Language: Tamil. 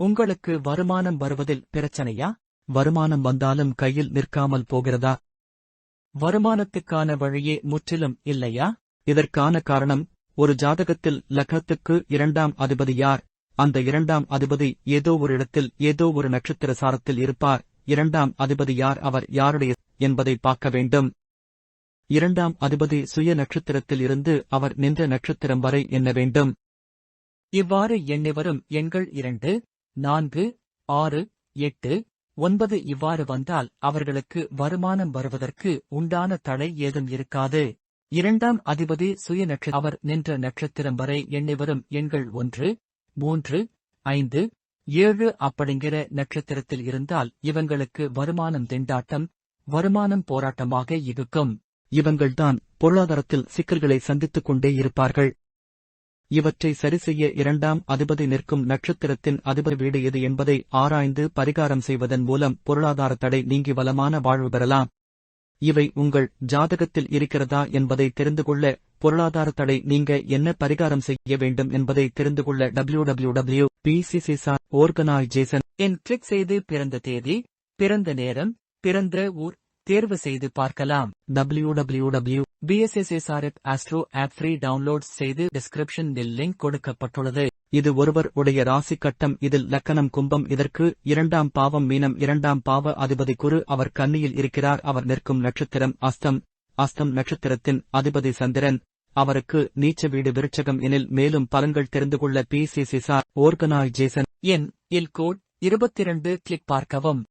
உங்களுக்கு வருமானம் வருவதில் பிரச்சனையா? வருமானம் வந்தாலும் கையில் நிற்காமல் போகிறதா? வருமானத்துக்கான வழியே முற்றிலும் இல்லையா? இதற்கான காரணம் ஒரு ஜாதகத்தில் லக்னத்துக்கு இரண்டாம் அதிபதி யார்? அந்த இரண்டாம் அதிபதி ஏதோ ஒரு இடத்தில் ஏதோ ஒரு நட்சத்திர சாரத்தில் இருப்பார். இரண்டாம் அதிபதி யார்? அவர் யாருடைய என்பதை பார்க்க வேண்டும். இரண்டாம் அதிபதி சுய நட்சத்திரத்தில் இருந்து அவர் நின்ற நட்சத்திரம் வரை எண்ண வேண்டும். இவ்வாறு எண்ணி வரும் எண்கள் இரண்டு. நான்கு ஆறு எட்டு ஒன்பது இவ்வாறு வந்தால் அவர்களுக்கு வருமானம் வருவதற்கு உண்டான தடை ஏதும் இருக்காது. இரண்டாம் அதிபதி சுய நட்சத்திரம் அவர் நின்ற நட்சத்திரம் வரை எண்ணி வரும் எண்கள் ஒன்று மூன்று ஐந்து ஏழு அப்படிங்கிற நட்சத்திரத்தில் இருந்தால் இவங்களுக்கு வருமானம் திண்டாட்டம் வருமானம் போராட்டமாக இருக்கும் இவங்கள்தான் பொருளாதாரத்தில் சிக்கல்களை சந்தித்துக் கொண்டே இருப்பார்கள். இவற்றை சரிசெய்ய இரண்டாம் அதிபதி நிற்கும் நட்சத்திரத்தின் அதிபதி வீடு எது என்பதை ஆராய்ந்து பரிகாரம் செய்வதன் மூலம் பொருளாதார தடை நீங்கி வளமான வாழ்வு பெறலாம். இவை உங்கள் ஜாதகத்தில் இருக்கிறதா என்பதை தெரிந்து கொள்ள பொருளாதார தடை நீங்க என்ன பரிகாரம் செய்ய வேண்டும் என்பதை தெரிந்து கொள்ள டபிள்யூ டபிள்யூ டபிள்யூ பிசிசிசார் ஆர்கனைசேஷன் என் கிளிக் செய்து பிறந்த தேதி பிறந்த நேரம் பிறந்த ஊர் தேர்வு செய்து பார்க்கலாம். W W W PSSSRF astro app free download செய்து டிஸ்கிரிப்ஷனில் லிங்க் கொடுக்கப்பட்டுள்ளது. இது ஒருவர் உடைய ராசி கட்டம். இதில் லக்கணம் கும்பம் இதற்கு இரண்டாம் பாவம் மீனம் இரண்டாம் பாவ அதிபதி குரு. அவர் கன்னியில் இருக்கிறார். அவர் நிற்கும் நட்சத்திரம் அஸ்தம். அஸ்தம் நட்சத்திரத்தின் அதிபதி சந்திரன். அவருக்கு நீச்ச வீடு விருட்சகம் எனில் மேலும் பலன்கள் தெரிந்து கொள்ள பிசிசிசார் ஓர்கனாய்ஜேசன் என் இல் கோட் இருபத்திரண்டு. கிளிக் பார்க்கவும்.